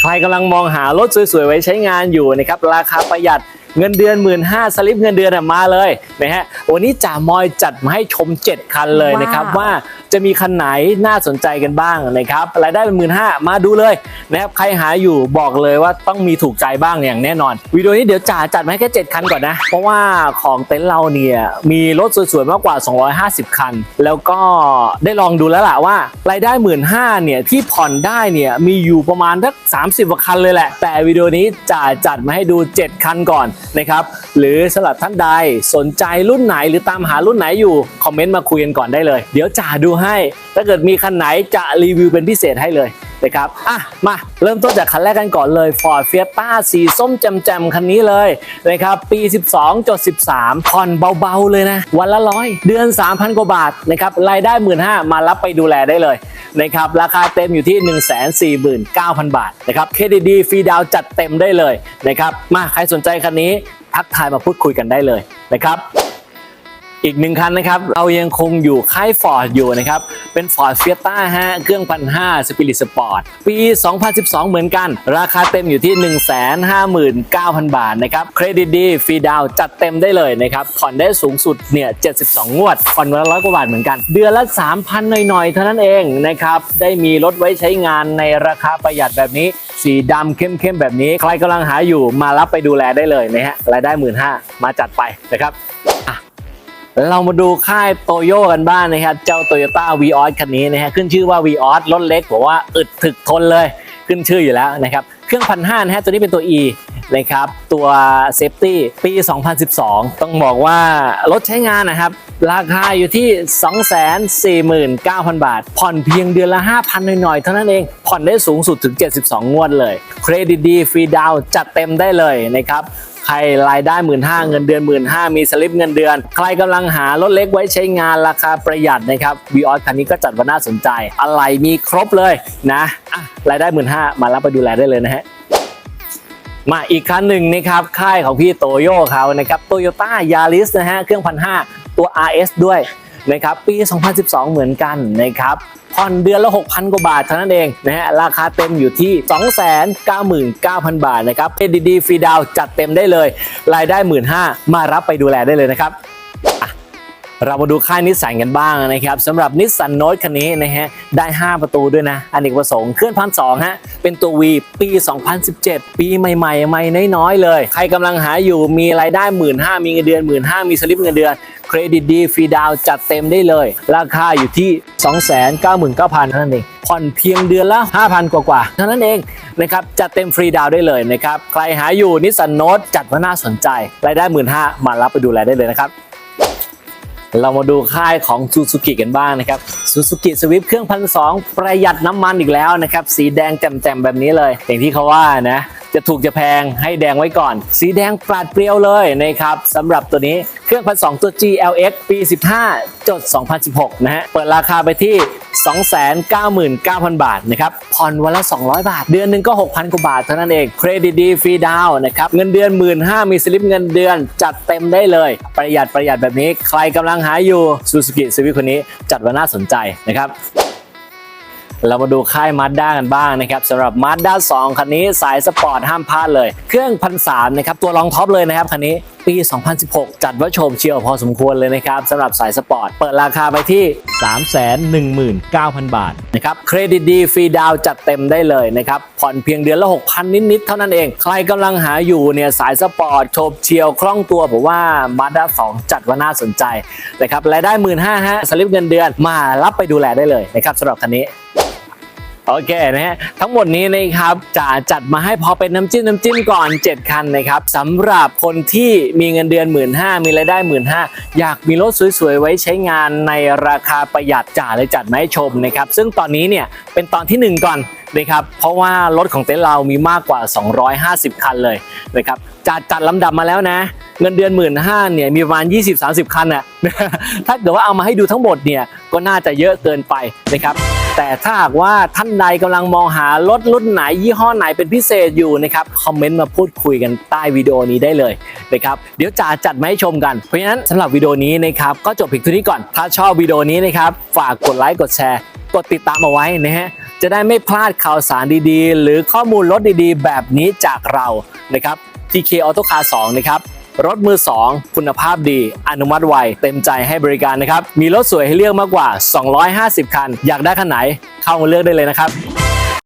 ใครกำลังมองหารถสวยๆ ไว้ใช้งานอยู่นะครับ ราคาประหยัด เงินเดือน 1 5ื่นสลิปเงินเดือนอะมาเลยนะฮะวันนี้จ่ามอยจัดมาให้ชม 7 คันเลยนะครับว้าวว่าจะมีคันไหนน่าสนใจกันบ้างนะครับรายได้เป็นหมื่นห้ามาดูเลยนะครับใครหาอยู่บอกเลยว่าต้องมีถูกใจบ้างอย่างแน่นอนวิดีโอนี้เดี๋ยวจ่าจัดมาให้แค่7คันก่อนนะ เพราะว่าของเต็นท์เราเนี่ยมีรถสวยๆมากกว่า 250 คัน แล้วก็ได้ลองดูแล้วล่ะว่ารายได้หมื่นห้าเนี่ยที่ผ่อนได้เนี่ยมีอยู่ประมาณสัก30กว่าคันเลยแหละ แต่วิดีโอนี้จ่าจัดมาให้ดู 7 คันก่อนนะครับ หรือสลับท่านใดสนใจรุ่นไหนหรือตามหารุ่นไหนอยู่ คอมเมนต์มาคุยกันก่อนได้เลย เดี๋ยวจ่าดูให้ ถ้าเกิดมีคันไหนจะรีวิวเป็นพิเศษให้เลย นะครับอะมาเริ่มต้นจากคันแรกกันก่อนเลย Ford Fiesta สีส้มแจ่มๆคันนี้เลยนะครับปี 12.13ผ่อนเบาๆเลยนะ วันละร้อยเดือน 3,000 กว่าบาทนะครับรายได้ 1 5ื่นมารับไปดูแลได้เลยนะครับราคาเต็มอยู่ที่ 149,000 บาทนะครับเครดิตดีฟรีดาวน์จัดเต็มได้เลยนะครับมาใครสนใจคันนี้ทักทายมาพูดคุยกันได้เลยนะครับ อีกหนึ่งคันนะครับ เรายังคงอยู่ค่ายฟอร์ดอยู่นะครับ เป็น Ford Fiesta ฮะเครื่องพันห้าสปิริตสปอร์ตปี 2012 เหมือนกัน ราคาเต็มอยู่ที่ 159,000 บาทนะครับ เครดิตดีฟรีดาวน์จัดเต็มได้เลยนะครับ ผ่อนได้สูงสุดเนี่ย 72 งวด ผ่อนวันละร้อยกว่าบาทเหมือนกัน เดือนละ 3,000 หน่อย ๆ เท่านั้นเองนะครับ ได้มีรถไว้ใช้งานในราคาประหยัดแบบนี้สีดำเข้มๆแบบนี้ ใครกำลังหาอยู่มารับไปดูแลได้เลยนะฮะรายได้ 15,000มาจัดไปนะครับ เรามาดูค่ายโตโยกันบ้างนะครับ เจ้า Toyota v ีออสคันนี้นะฮะขึ้นชื่อว่า v ีออสรถเล็กบอกว่าอึดถึกทนเลยขึ้นชื่ออยู่แล้วนะครับ เครื่องพันห้านะฮะตัวนี้เป็นตัว E นะครับ ตัวเซฟตี้ปี 2012 ต้องบอกว่ารถใช้งานนะครับ ราคาอยู่ที่ 249,000 บาท ผ่อนเพียงเดือนละ 5,000 หน่อยๆ เท่านั้นเอง ผ่อนได้สูงสุดถึง 72 งวดเลย เครดิตดี ฟรีดาวจัดเต็มได้เลยนะครับใครรายได้หมื่นห้าเงินเดือนหมื่นห้ามีสลิปเงินเดือน ใครกำลังหารถเล็กไว้ใช้งานราคาประหยัดนะครับวีออสคันนี้ก็จัดว่าน่าสนใจ อะไรมีครบเลยนะอะรายได้หมื่นห้ามารับไปดูแลได้เลยนะฮะมาอีกคันหนึ่งนะครับค่ายของพี่โตโย่เขานะครับโตโยต้ายาริสนะฮะเครื่องพันห้า ตัว RS ด้วยนะครับปี 2012 เหมือนกันนะครับผ่อนเดือนละ 6,000 กว่าบาทเท่านั้นเองนะฮะราคาเต็มอยู่ที่ 299,000 บาทนะครับเครดิตดีฟรีดาวจัดเต็มได้เลย รายได้ 15,000 มารับไปดูแลได้เลยนะครับ เรามาดูค่ายนิสสันกันบ้างนะครับสำหรับนิสสันโน e คันนี้นะฮะได้ 5 ประตูด้วยนะอเนกประสงค์เคลื่อนพันสองฮะเป็นตัว V ปี 2017 ปีใหม่ๆใหม่น้อยๆเลย ใครกำลังหาอยู่มีรายได้ 1 5ื่นมีเงินเดือน 1 5ื่นมีสลิปเงินเดือนเครดิตดีฟรีดาวจัดเต็มได้เลย ราคาอยู่ที่ 299,000เท่านั้นเองผ่อนเพียงเดือนละ 5,000 กว่าๆเท่านั้นเองนะครับจัดเต็มฟรีดาวได้เลยนะครับใครหาอยู่นิสสันโน e จัดว่าน่าสนใจรายได้ 1 5ื่นมารับไปดูแลได้เลยนะครับ เรามาดูค่ายของ Suzuki กันบ้างนะครับ Suzuki Swift เครื่องพันสองประหยัดน้ำมันอีกแล้วนะครับ สีแดงแจ่มๆแบบนี้เลย อย่างที่เขาว่านะ จะถูกจะแพงให้แดงไว้ก่อน สีแดงปราดเปรียวเลยนะครับสำหรับตัวนี้เครื่องพันสองตัว GLX ปี 15 จด 2016 นะฮะ เปิดราคาไปที่ 299,000 บาทนะครับผ่อนวันละ 200 บาท เดือนหนึ่งก็ 6,000 กว่าบาทเท่านั้นเองเครดิตดีฟรีดาวนะครับเงินเดือน 1 5ื่นมีสลิปเงินเดือนจัดเต็มได้เลย ประหยัดประหยัดแบบนี้ ใครกำลังหาอยู่ซูซูกิสวิฟคนนี้จัดว่าน่าสนใจนะครับ เรามาดูค่ายมาด้ากันบ้างนะครับสำหรับ Mazda 2คันนี้สายสปอร์ตห้ามพลาดเลย เครื่องพันสามนะครับตัวรองท็อปเลยนะครับคันนี้ปี 2016 จัดว่าโฉมเชียวพอสมควรเลยนะครับสำหรับสายสปอร์ต เปิดราคาไปที่ 319,000 บาทนะครับเครดิตดีฟรีดาวน์จัดเต็มได้เลยนะครับ ผ่อนเพียงเดือนละ 6,000 นิด ๆ เท่านั้นเอง ใครกำลังหาอยู่เนี่ยสายสปอร์ตโฉบเชียวคล่องตัวผมว่า Mazda 2จัดว่าน่าสนใจนะครับรายได้ 1 5ื่นฮะสลิปเงินเดือนมารับไปดูแลได้เลยนะครับสำหรับคันนี้ โอเคนะฮะทั้งหมดนี้นะครับจะจัดมาให้พอเป็นน้ำจิ้มน้ำจิ้มก่อน 7 คันนะครับสำหรับคนที่มีเงินเดือน 1 5ื่นมีรายได้1 5ื่นอยากมีรถสวยๆ ไว้ใช้งานในราคาประหยัดจ่าเลยจัดมาให้ชมนะครับซึ่งตอนนี้เนี่ยเป็นตอนที่ 1 ก่อนนะครับเพราะว่ารถของเต็นท์เรามีมากกว่า 250 คันเลยนะครับจัดจัดลำดับมาแล้วนะ เงินเดือน 1 5ื่นเนี่ยมีประมาณ 20-30 คันน่ะถ้าเกิดว่าเอามาให้ดูทั้งหมดเนี่ยก็น่าจะเยอะเกินไปนะครับ แต่ถ้าหากว่าท่านใดกำลังมองหารถรุ่นไหนยี่ห้อไหนเป็นพิเศษอยู่นะครับคอมเมนต์มาพูดคุยกันใต้วิดีโอนี้ได้เลยนะครับเดี๋ยวจ่าจัดมาให้ชมกัน เพราะฉะนั้นสำหรับวิดีโอนี้นะครับก็จบเพียงเท่านี้ก่อน ถ้าชอบวิดีโอนี้นะครับฝากกดไลค์กดแชร์ กดติดตามเอาไว้นะฮะจะได้ไม่พลาดข่าวสารดีๆ หรือข้อมูลรถดีๆ แบบนี้จากเรานะครับ TK Auto Car 2 นะครับ รถมือ 2 คุณภาพดี อนุมัติไว เต็มใจให้บริการนะครับ มีรถสวยให้เลือกมากกว่า 250 คัน อยากได้คันไหน เข้ามาเลือกได้เลยนะครับ